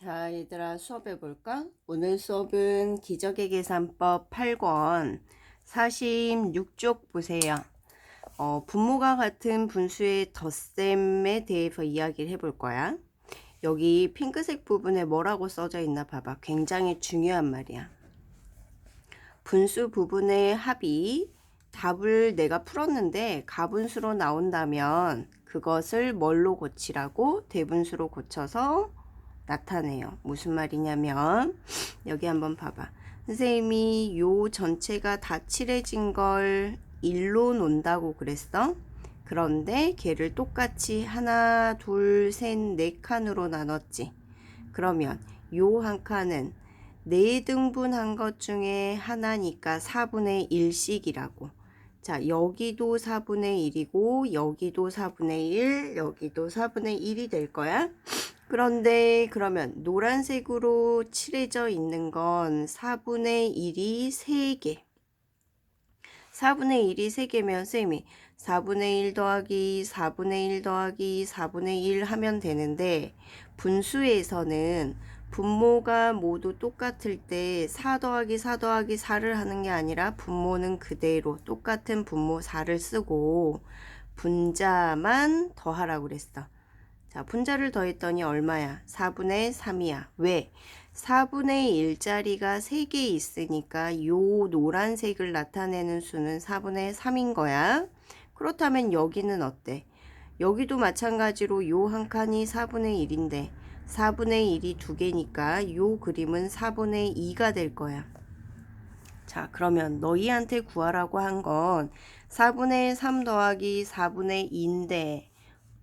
자, 얘들아 수업해 볼까? 오늘 수업은 기적의 계산법 8권 46쪽 보세요. 어, 분모가 같은 분수의 덧셈에 대해서 이야기를 해볼 거야. 여기 핑크색 부분에 뭐라고 써져 있나 봐봐. 굉장히 중요한 말이야. 분수 부분의 합이 답을 내가 풀었는데 가분수로 나온다면 그것을 뭘로 고치라고 대분수로 고쳐서 나타내요. 무슨 말이냐면 여기 한번 봐봐. 선생님이 요 전체가 다 칠해진 걸 1로 논다고 그랬어. 그런데 걔를 똑같이 하나, 둘, 셋, 네 칸으로 나눴지. 그러면 요 한 칸은 네 등분한 것 중에 하나니까 4분의 1씩이라고. 자, 여기도 4분의 1이고, 여기도 4분의 1, 여기도 4분의 1이 될 거야. 그런데 그러면 노란색으로 칠해져 있는 건 4분의 1이 3개. 4분의 1이 3개면 쌤이 4분의 1 더하기 4분의 1 더하기 4분의 1 하면 되는데 분수에서는 분모가 모두 똑같을 때 4 더하기 4 더하기 4를 하는 게 아니라 분모는 그대로 똑같은 분모 4를 쓰고 분자만 더하라고 그랬어. 자, 분자를 더했더니 얼마야? 4분의 3이야. 왜? 4분의 1짜리가 3개 있으니까 요 노란색을 나타내는 수는 4분의 3인 거야. 그렇다면 여기는 어때? 여기도 마찬가지로 요 한 칸이 4분의 1인데 4분의 1이 두 개니까 요 그림은 4분의 2가 될 거야. 자, 그러면 너희한테 구하라고 한 건 4분의 3 더하기 4분의 2인데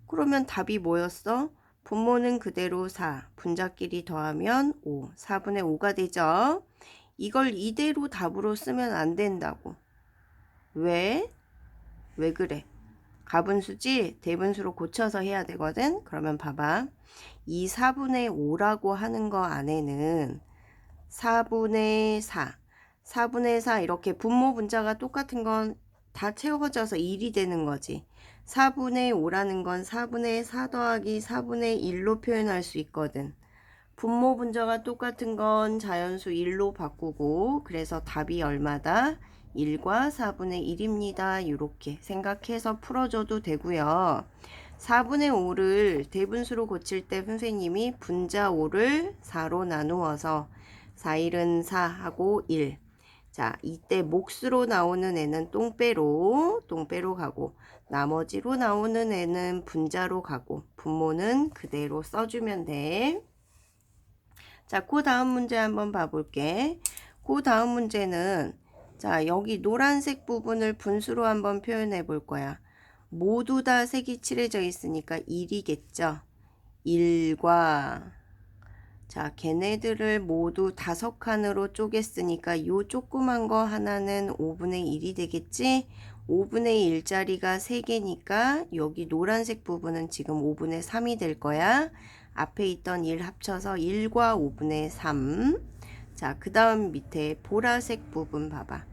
그러면 답이 뭐였어? 분모는 그대로 4, 분자끼리 더하면 5, 4분의 5가 되죠? 이걸 이대로 답으로 쓰면 안 된다고. 왜? 왜 그래? 가분수지 대분수로 고쳐서 해야 되거든? 그러면 봐봐. 이 4분의 5라고 하는 거 안에는 4분의 4, 4분의 4 이렇게 분모 분자가 똑같은 건 다 채워져서 1이 되는 거지. 4분의 5라는 건 4분의 4 더하기 4분의 1로 표현할 수 있거든. 분모 분자가 똑같은 건 자연수 1로 바꾸고 그래서 답이 얼마다? 1과 4분의 1입니다. 이렇게 생각해서 풀어줘도 되고요. 4분의 5를 대분수로 고칠 때 선생님이 분자 5를 4로 나누어서 4, 1은 4 하고 1. 자, 이때 몫으로 나오는 애는 똥배로, 똥배로 가고, 나머지로 나오는 애는 분자로 가고, 분모는 그대로 써주면 돼. 자, 그 다음 문제 한번 봐볼게. 그 다음 문제는, 자, 여기 노란색 부분을 분수로 한번 표현해 볼 거야. 모두 다 색이 칠해져 있으니까 1이겠죠. 1과 자, 걔네들을 모두 다섯 칸으로 쪼갰으니까 요 조그만 거 하나는 5분의 1이 되겠지? 5분의 1짜리가 3개니까 여기 노란색 부분은 지금 5분의 3이 될 거야. 앞에 있던 1 합쳐서 1과 5분의 3. 자, 그 다음 밑에 보라색 부분 봐봐.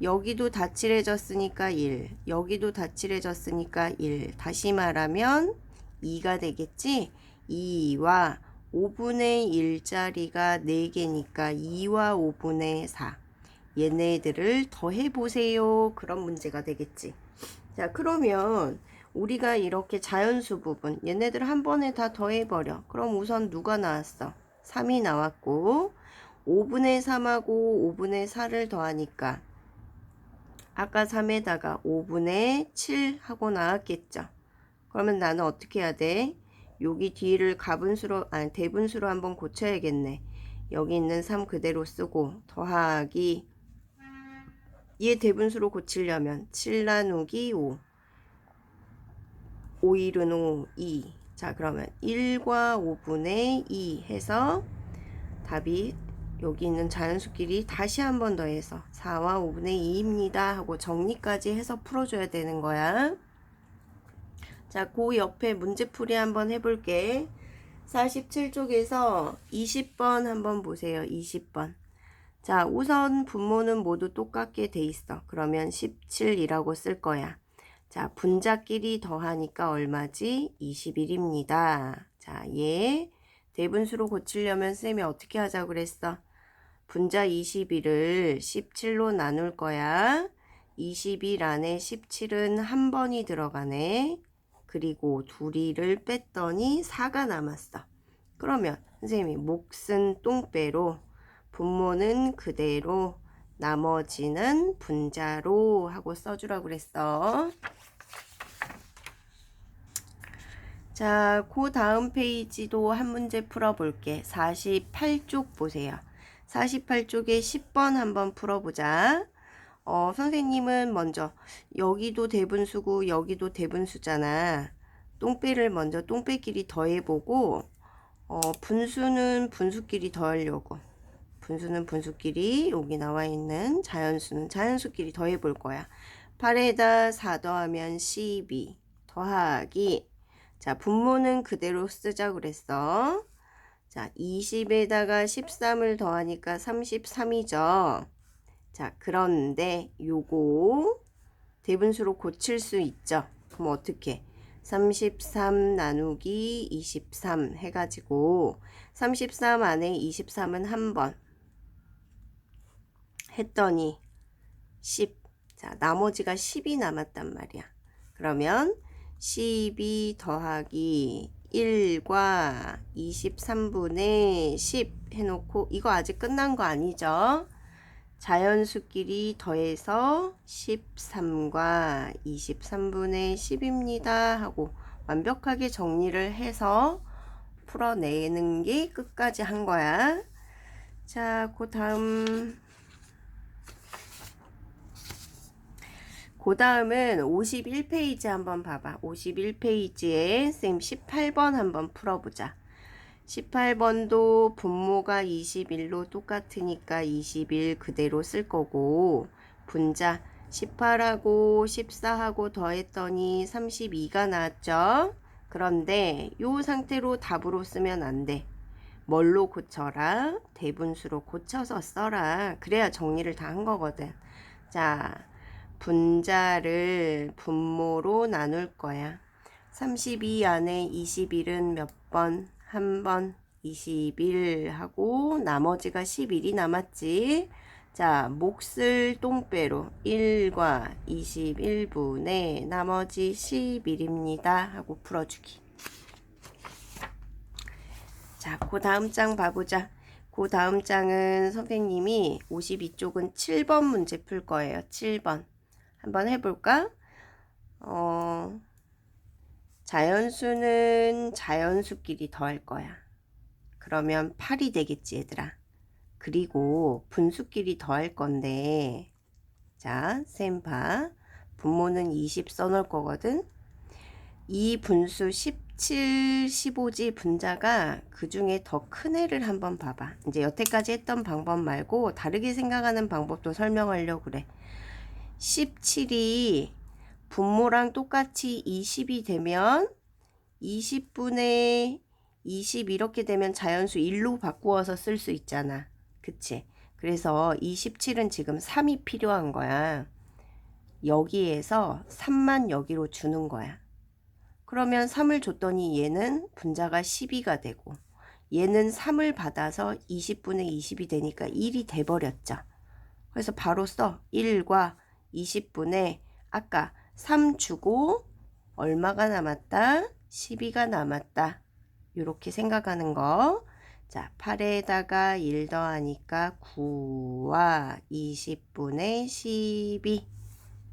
여기도 다 칠해졌으니까 1, 여기도 다 칠해졌으니까 1. 다시 말하면 2가 되겠지? 2와 5분의 1짜리가 4개니까 2와 5분의 4. 얘네들을 더해보세요. 그런 문제가 되겠지. 자, 그러면 우리가 이렇게 자연수 부분, 얘네들 한 번에 다 더해버려. 그럼 우선 누가 나왔어? 3이 나왔고, 5분의 3하고 5분의 4를 더하니까, 아까 3에다가 5분의 7 하고 나왔겠죠. 그러면 나는 어떻게 해야 돼? 여기 뒤를 가분수로 아니 대분수로 한번 고쳐야겠네. 여기 있는 3 그대로 쓰고 더하기 얘 대분수로 고치려면 7 나누기 5 5일은 5 2. 자 그러면 1과 5분의 2 해서 답이 여기 있는 자연수끼리 다시 한 번 더해서 4와 5분의 2입니다 하고 정리까지 해서 풀어줘야 되는 거야. 자, 그 옆에 문제풀이 한번 해볼게. 47쪽에서 20번 한번 보세요. 20번. 자, 우선 분모는 모두 똑같게 돼 있어. 그러면 17이라고 쓸 거야. 자, 분자끼리 더하니까 얼마지? 21입니다. 자, 얘 대분수로 고치려면 쌤이 어떻게 하자고 그랬어? 분자 21을 17로 나눌 거야. 21 안에 17은 한 번이 들어가네. 그리고 둘이를 뺐더니 4가 남았어. 그러면 선생님이 몫은 똥배로 분모는 그대로 나머지는 분자로 하고 써주라고 그랬어. 자, 그 다음 페이지도 한 문제 풀어볼게. 48쪽 보세요. 48쪽에 10번 한번 풀어보자. 어, 선생님은 먼저 여기도 대분수고 여기도 대분수잖아. 똥배를 먼저 똥배끼리 더해보고 어, 분수는 분수끼리 더하려고. 분수는 분수끼리 여기 나와 있는 자연수는 자연수끼리 더해볼 거야. 8에다 4 더하면 12 더하기 자 분모는 그대로 쓰자 그랬어. 자 20에다가 13을 더하니까 33이죠. 자 그런데 요거 대분수로 고칠 수 있죠. 그럼 어떻게? 33 나누기 23 해가지고 33 안에 23은 한 번 했더니 10. 자, 나머지가 10이 남았단 말이야. 그러면 12 더하기 1과 23분의 10 해놓고 이거 아직 끝난 거 아니죠? 자연수끼리 더해서 13과 23분의 10입니다 하고 완벽하게 정리를 해서 풀어내는 게 끝까지 한 거야. 자, 그 다음 그 다음은 51페이지 한번 봐봐. 51페이지에 쌤 18번 한번 풀어보자. 18번도 분모가 21로 똑같으니까 21 그대로 쓸 거고 분자 18하고 14하고 더했더니 32가 나왔죠. 그런데 이 상태로 답으로 쓰면 안 돼. 뭘로 고쳐라? 대분수로 고쳐서 써라. 그래야 정리를 다 한 거거든. 자, 분자를 분모로 나눌 거야. 32 안에 21은 몇 번? 한 번. 21 하고 나머지가 11이 남았지. 자, 몫을 똥배로 1과 21분의 나머지 11입니다. 하고 풀어주기. 자, 그 다음 장 봐보자. 그 다음 장은 선생님이 52쪽은 7번 문제 풀 거예요. 7번. 한번 해볼까? 어, 자연수는 자연수끼리 더할 거야. 그러면 8이 되겠지, 얘들아. 그리고 분수끼리 더할 건데, 자, 셈 봐. 분모는 20 써놓을 거거든. 이 분수 17, 15지 분자가 그 중에 더 큰 애를 한번 봐봐. 이제 여태까지 했던 방법 말고 다르게 생각하는 방법도 설명하려고 그래. 17이 분모랑 똑같이 20이 되면 20분의 20 이렇게 되면 자연수 1로 바꾸어서 쓸 수 있잖아. 그치? 그래서 27은 지금 3이 필요한 거야. 여기에서 3만 여기로 주는 거야. 그러면 3을 줬더니 얘는 분자가 12가 되고 얘는 3을 받아서 20분의 20이 되니까 1이 돼버렸죠. 그래서 바로 써. 1과 20분의 아까 3 주고 얼마가 남았다? 12가 남았다. 이렇게 생각하는 거. 자, 8에다가 1 더하니까 9와 20분의 12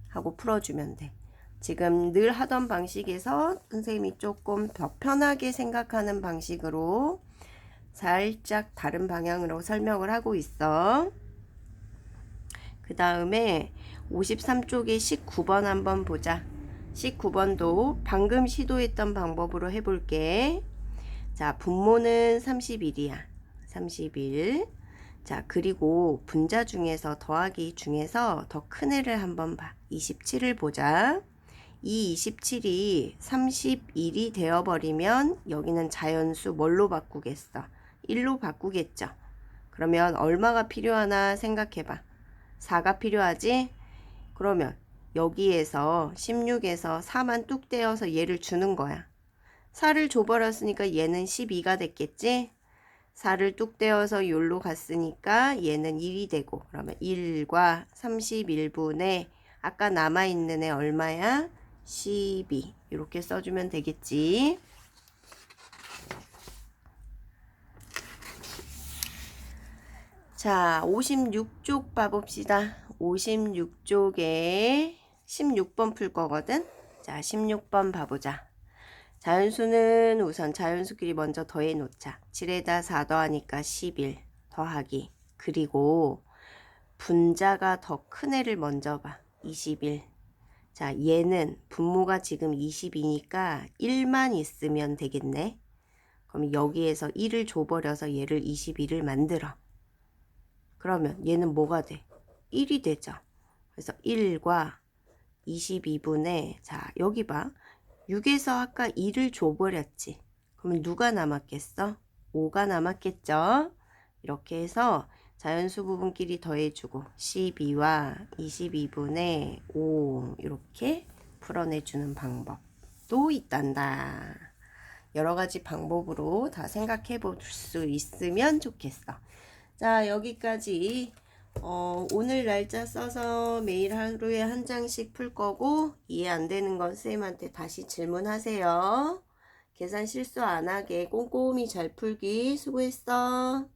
하고 풀어주면 돼. 지금 늘 하던 방식에서 선생님이 조금 더 편하게 생각하는 방식으로 살짝 다른 방향으로 설명을 하고 있어. 그 다음에 53쪽에 19번 한번 보자. 19번도 방금 시도했던 방법으로 해볼게. 자, 분모는 31이야. 31. 자, 그리고 분자 중에서 더하기 중에서 더 큰 애를 한번 봐. 27을 보자. 이 27이 31이 되어버리면 여기는 자연수 뭘로 바꾸겠어? 1로 바꾸겠죠. 그러면 얼마가 필요하나 생각해봐. 4가 필요하지? 그러면 여기에서 16에서 4만 뚝 떼어서 얘를 주는 거야. 4를 줘버렸으니까 얘는 12가 됐겠지? 4를 뚝 떼어서 요로 갔으니까 얘는 1이 되고 그러면 1과 31분의 아까 남아있는 애 얼마야? 12 이렇게 써주면 되겠지. 자, 56쪽 봐봅시다. 56쪽에 16번 풀 거거든. 자, 16번 봐보자. 자연수는 우선 자연수끼리 먼저 더해 놓자. 7에다 4 더하니까 11 더하기. 그리고 분자가 더 큰 애를 먼저 봐. 21. 자, 얘는 분모가 지금 20이니까 1만 있으면 되겠네. 그럼 여기에서 1을 줘버려서 얘를 21을 만들어. 그러면 얘는 뭐가 돼? 1이 되죠. 그래서 1과 22분의 자 여기 봐. 6에서 아까 2를 줘버렸지. 그러면 누가 남았겠어? 5가 남았겠죠? 이렇게 해서 자연수 부분끼리 더해주고 12와 22분의 5 이렇게 풀어내주는 방법도 있단다. 여러 가지 방법으로 다 생각해 볼 수 있으면 좋겠어. 자, 여기까지 어, 오늘 날짜 써서 매일 하루에 한 장씩 풀 거고 이해 안 되는 건 쌤한테 다시 질문하세요. 계산 실수 안 하게 꼼꼼히 잘 풀기 수고했어.